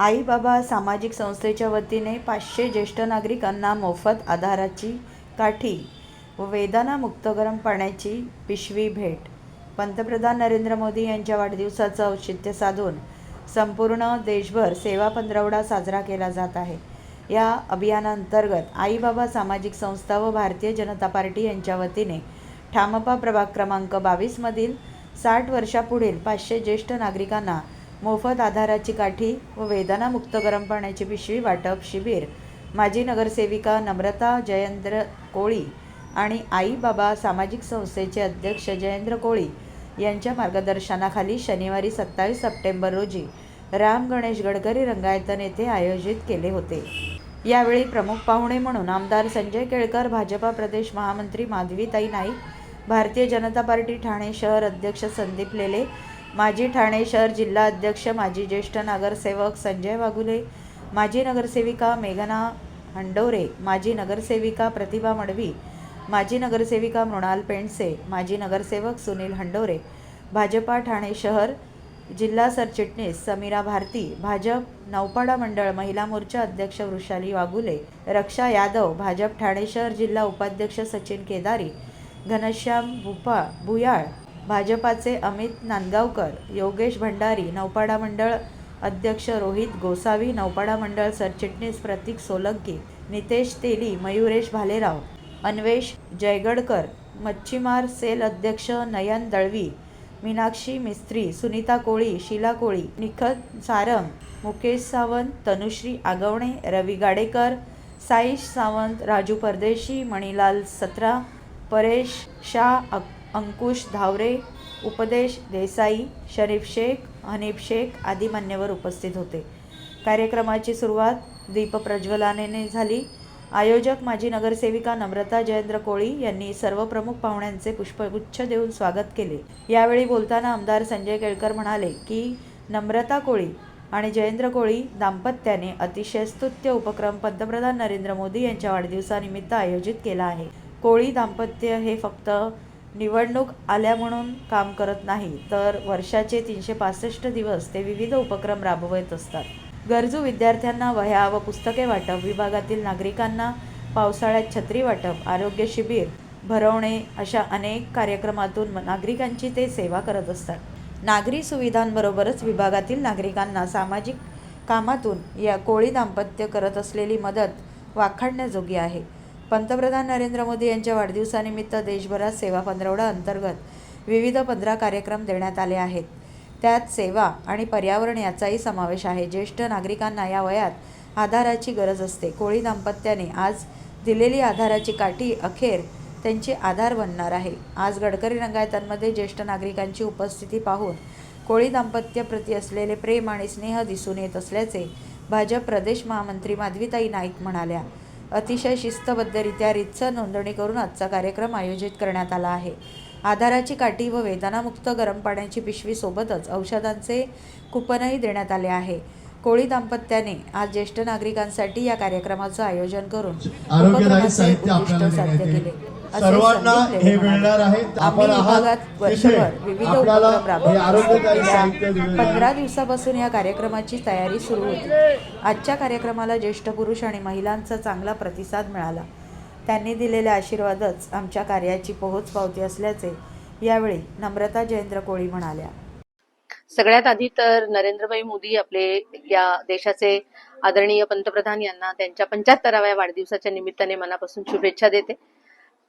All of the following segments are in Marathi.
आई बाबा सामाजिक संस्थेच्या वतीने पाचशे ज्येष्ठ नागरिकांना मोफत आधाराची काठी व वेदना मुक्त गरम पाण्याची पिशवी भेट. पंतप्रधान नरेंद्र मोदी यांच्या वाढदिवसाचं औचित्य साधून संपूर्ण देशभर सेवा पंधरवडा साजरा केला जात आहे. या अभियानांतर्गत आईबाबा सामाजिक संस्था व भारतीय जनता पार्टी यांच्या वतीने ठामपा प्रभाग क्रमांक बावीसमधील साठ वर्षापुढील पाचशे ज्येष्ठ नागरिकांना मोफत आधाराची काठी व वेदनामुक्त गरम पाण्याची पिशवी वाटप शिबिर माजी नगरसेविका नम्रता जयेंद्र कोळी आणि आई बाबा सामाजिक संस्थेचे अध्यक्ष जयेंद्र कोळी यांच्या मार्गदर्शनाखाली शनिवारी सत्तावीस सप्टेंबर रोजी राम गणेश गडकरी रंगायतन येथे आयोजित केले होते. यावेळी प्रमुख पाहुणे म्हणून आमदार संजय केळकर भाजपा प्रदेश महामंत्री माधवीताई नाईक भारतीय जनता पार्टी ठाणे शहर अध्यक्ष संदीप लेले माजी ठाणे शहर जिल्हा अध्यक्ष माजी ज्येष्ठ नगरसेवक संजय वाघुले माजी नगरसेविका मेघना हंडोरे माजी नगरसेविका प्रतिभा मडवी माजी नगरसेविका मृणाल पेंडसे माजी नगरसेवक सुनील हंडोरे भाजपा ठाणे शहर जिल्हा सरचिटणीस समीरा भारती भाजप नौपाडा मंडळ महिला मोर्चा अध्यक्ष वृषाली वाघुले रक्षा यादव भाजप ठाणे शहर जिल्हा उपाध्यक्ष सचिन केदारी घनश्याम भुपा भुयाळ भाजपाचे अमित नांदगावकर योगेश भंडारी नौपाडा मंडळ अध्यक्ष रोहित गोसावी नौपाडा मंडळ सरचिटणीस प्रतीक सोलंकी नितेश तेली मयुरेश भालेराव अन्वेष जयगडकर मच्छीमार सेल अध्यक्ष नयन दळवी मीनाक्षी मिस्त्री सुनीता कोळी शीला कोळी निखत सारंग मुकेश सावंत तनुश्री आगवणे रवी गाडेकर साईश सावंत राजू परदेशी मणिलाल सत्रा परेश शाह अक- अंकुश धावरे उपदेश देसाई शरीफ शेख हनीफ शेख आदी मान्यवर उपस्थित होते. कार्यक्रमाची सुरुवात दीपप्रज्वलनाने झाली. आयोजक माजी नगरसेविका नम्रता जयेंद्र कोळी यांनी सर्व प्रमुख पाहुण्यांचे पुष्पगुच्छ देऊन स्वागत केले. यावेळी बोलताना आमदार संजय केळकर म्हणाले की नम्रता कोळी आणि जयेंद्र कोळी दाम्पत्याने अतिशय स्तुत्य उपक्रम पंतप्रधान नरेंद्र मोदी यांच्या वाढदिवसानिमित्त आयोजित केला आहे. कोळी दाम्पत्य हे फक्त निवडणूक आल्या म्हणून काम करत नाही तर वर्षाचे तीनशे पासष्ट दिवस ते विविध उपक्रम राबवत असतात. गरजू विद्यार्थ्यांना वह्या व पुस्तके वाटप विभागातील नागरिकांना पावसाळ्यात छत्री वाटप आरोग्य शिबिर भरवणे अशा अनेक कार्यक्रमातून नागरिकांची ते सेवा करत असतात. नागरी सुविधांबरोबरच विभागातील नागरिकांना सामाजिक कामातून या कोळी दाम्पत्य करत असलेली मदत वाखाणण्याजोगी आहे. पंतप्रधान नरेंद्र मोदी यांच्या वाढदिवसानिमित्त देशभरात सेवा पंधरवडा अंतर्गत विविध पंधरा कार्यक्रम देण्यात आले आहेत. त्यात सेवा आणि पर्यावरण याचाही समावेश आहे. ज्येष्ठ नागरिकांना या वयात आधाराची गरज असते. कोळी दाम्पत्याने आज दिलेली आधाराची काठी अखेर त्यांची आधार बनणार आहे. आज गडकरी रंगायतांमध्ये ज्येष्ठ नागरिकांची उपस्थिती पाहून कोळी दाम्पत्याप्रती असलेले प्रेम आणि स्नेह दिसून येत असल्याचे भाजप प्रदेश महामंत्री माधवीताई नाईक म्हणाल्या. अतिशय शिस्तबद्धरित्या रितसर नोंदणी करून आजचा कार्यक्रम आयोजित करण्यात आला आहे. आधाराची काठी व वेदनामुक्त गरम पाण्याची पिशवी सोबतच औषधांचे कुपनही देण्यात आले आहे. कोळी दाम्पत्याने आज ज्येष्ठ नागरिकांसाठी या कार्यक्रमाचं आयोजन करून उपक्रमाचे उद्दिष्ट आपल्याला साध्य. केले. सर्वांना हे मिळणार आहे. आपण आहात विविध पंधरा. दिवसापासून या कार्यक्रमाची तयारी सुरू होती. आजच्या कार्यक्रमाला ज्येष्ठ पुरुष आणि महिलांचा चांगला प्रतिसाद मिळाला. त्यांनी दिलेले आशीर्वादच आमच्या कार्याची पोहोच पावती असल्याचे यावेळी नम्रता जयेंद्र कोळी म्हणाल्या. सगळ्यात आधी तर नरेंद्रभाई मोदी आपले या देशाचे आदरणीय पंतप्रधान यांना त्यांच्या पंच्याहत्तराव्या वाढदिवसाच्या निमित्ताने मनापासून शुभेच्छा देते.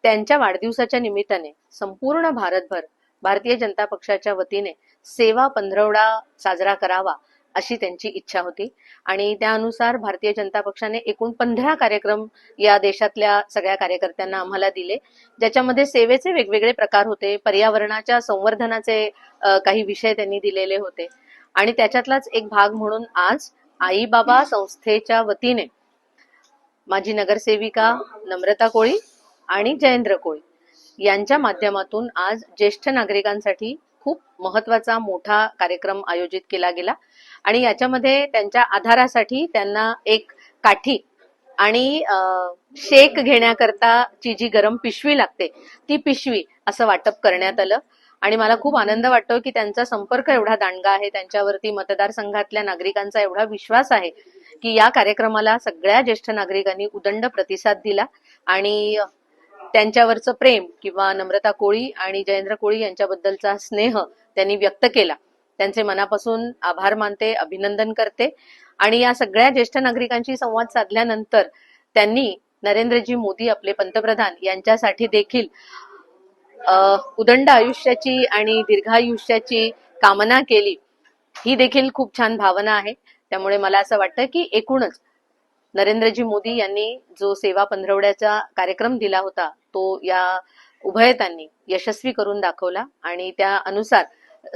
त्यांच्या वाढदिवसाच्या निमित्ताने संपूर्ण भारतभर भारतीय जनता पक्षाच्या वतीने सेवा पंधरवडा साजरा करावा अशी त्यांची इच्छा होती. आणि त्यानुसार भारतीय जनता पक्षाने एकूण पंधरा कार्यक्रम या देशातल्या सगळ्या कार्यकर्त्यांना आम्हाला दिले ज्याच्यामध्ये सेवेचे वेगवेगळे प्रकार होते पर्यावरणाच्या संवर्धनाचे काही विषय त्यांनी दिलेले होते. आणि त्याच्यातलाच एक भाग म्हणून आज आई बाबा संस्थेच्या वतीने माझी नगरसेविका नम्रता कोळी आणि जयेंद्र कोळी यांच्या माध्यमातून आज ज्येष्ठ नागरिकांसाठी खूप महत्त्वाचा मोठा कार्यक्रम आयोजित केला गेला. आणि याच्यामध्ये त्यांच्या आधारासाठी त्यांना एक काठी आणि शेक घेण्याकरता ची जी गरम पिशवी लागते ती पिशवी असं वाटप करण्यात आलं. आणि मला खूप आनंद वाटतो की त्यांचा संपर्क एवढा दांडगा आहे त्यांच्यावरती मतदारसंघातल्या नागरिकांचा एवढा विश्वास आहे की या कार्यक्रमाला सगळ्या ज्येष्ठ नागरिकांनी उदंड प्रतिसाद दिला. आणि त्यांच्यावरचं प्रेम किंवा नम्रता कोळी आणि जयेंद्र कोळी यांच्याबद्दलचा स्नेह त्यांनी व्यक्त केला. त्यांचे मनापासून आभार मानते अभिनंदन करते. आणि या सगळ्या ज्येष्ठ नागरिकांशी संवाद साधल्यानंतर त्यांनी नरेंद्रजी मोदी आपले पंतप्रधान यांच्यासाठी देखील उदंड आयुष्याची आणि दीर्घायुष्याची कामना केली. ही देखील खूप छान भावना आहे. त्यामुळे मला असं वाटतं की एकूणच नरेंद्रजी मोदी यांनी जो सेवा पंधरवड्याचा कार्यक्रम दिला होता तो या उभयतांनी यशस्वी करून दाखवला आणि त्या अनुसार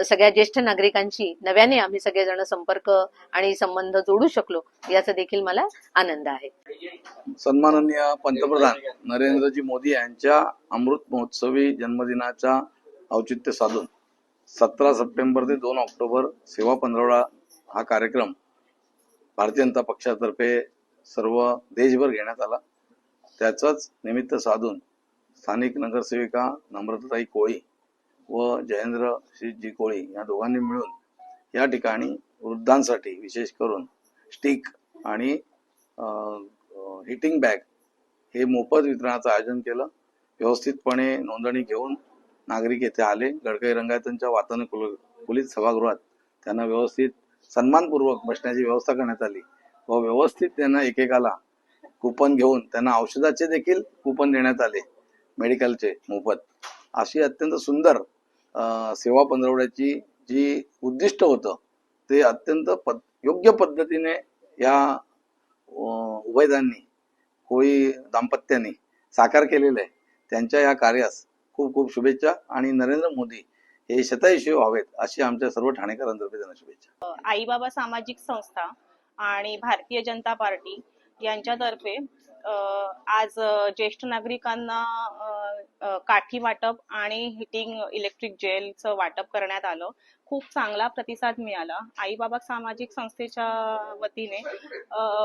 सगळ्या ज्येष्ठ नागरिकांशी नव्याने आम्ही सगळेजण संपर्क आणि संबंध जोडू शकलो याचा देखील मला आनंद आहे. सन्माननीय पंतप्रधान नरेंद्रजी मोदी यांच्या अमृत महोत्सवी जन्मदिनाच्या औचित्य साधून सतरा सप्टेंबर ते दोन ऑक्टोबर सेवा पंधरवडा हा कार्यक्रम भारतीय जनता पक्षातर्फे सर्व देशभर घेण्यात आला. त्याचंच निमित्त साधून स्थानिक नगरसेविका नम्रताई कोळी व जयेंद्र श्रीजी कोळी या दोघांनी मिळून या ठिकाणी वृद्धांसाठी विशेष करून स्टिक आणि हिटिंग बॅग हे मोफत वितरणाचं आयोजन केलं. व्यवस्थितपणे नोंदणी घेऊन नागरिक येथे आले. गडकरी रंगायतांच्या वातानुकूलित सभागृहात त्यांना व्यवस्थित सन्मानपूर्वक बसण्याची व्यवस्था करण्यात आली. व व्यवस्थित त्यांना एकेकाला कुपन घेऊन त्यांना औषधाचे देखील कुपन देण्यात आले. मेडिकलचे मोफत. अशी अत्यंत सुंदर सेवा पंधरवड्याची जी उद्दिष्ट होतं ते अत्यंत पद योग्य पद्धतीने या उभयदांनी कोळी दाम्पत्याने साकार केलेलं आहे. त्यांच्या या कार्यास खूप खूप शुभेच्छा आणि नरेंद्र मोदी हे शतायशी व्हावेत अशी आमच्या सर्व ठाणेकरांतर्फे त्यांना शुभेच्छा. आईबाबा सामाजिक संस्था आणि भारतीय जनता पार्टी यांच्यातर्फे आज ज्येष्ठ नागरिकांना काठी वाटप आणि हिटिंग इलेक्ट्रिक जेलचं वाटप करण्यात आलं. खूप चांगला प्रतिसाद मिळाला. आईबाबा सामाजिक संस्थेच्या वतीने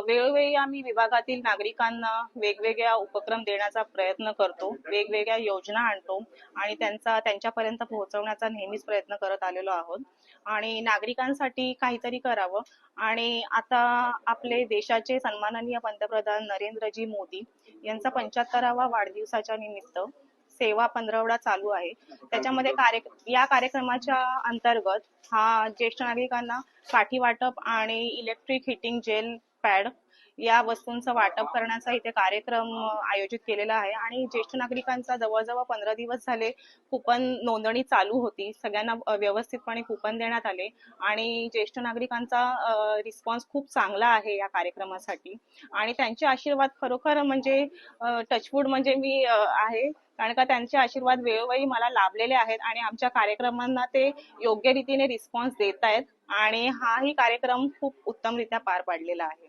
वेळोवेळी आम्ही विभागातील नागरिकांना वेगवेगळ्या उपक्रम देण्याचा प्रयत्न करतो वेगवेगळ्या योजना आणतो आणि त्यांचा त्यांच्यापर्यंत पोहोचवण्याचा नेहमीच प्रयत्न करत आलेलो आहोत. आणि नागरिकांसाठी काहीतरी करावं. आणि आता आपले देशाचे सन्माननीय पंतप्रधान नरेंद्रजी मोदी यांचा पंच्याहत्तरावा वाढदिवसाच्या निमित्त सेवा पंधरवडा चालू आहे. त्याच्यामध्ये कार्य या कार्यक्रमाच्या अंतर्गत हा ज्येष्ठ नागरिकांना काठी वाटप आणि इलेक्ट्रिक हिटिंग जेल पॅड या वस्तूंचं वाटप करण्याचा इथे कार्यक्रम आयोजित केलेला आहे. आणि ज्येष्ठ नागरिकांचा जवळजवळ पंधरा दिवस झाले कुपन नोंदणी चालू होती. सगळ्यांना व्यवस्थितपणे कुपन देण्यात आले. आणि ज्येष्ठ नागरिकांचा रिस्पॉन्स खूप चांगला आहे या कार्यक्रमासाठी. आणि त्यांचे आशीर्वाद खरोखर म्हणजे टचवूड म्हणजे मी आहे. कारण का त्यांचे आशीर्वाद वेळोवेळी मला लाभलेले आहेत आणि आमच्या कार्यक्रमांना ते योग्य रीतीने रिस्पॉन्स देत आहेत आणि हाही कार्यक्रम खूप उत्तमरित्या पार पाडलेला आहे.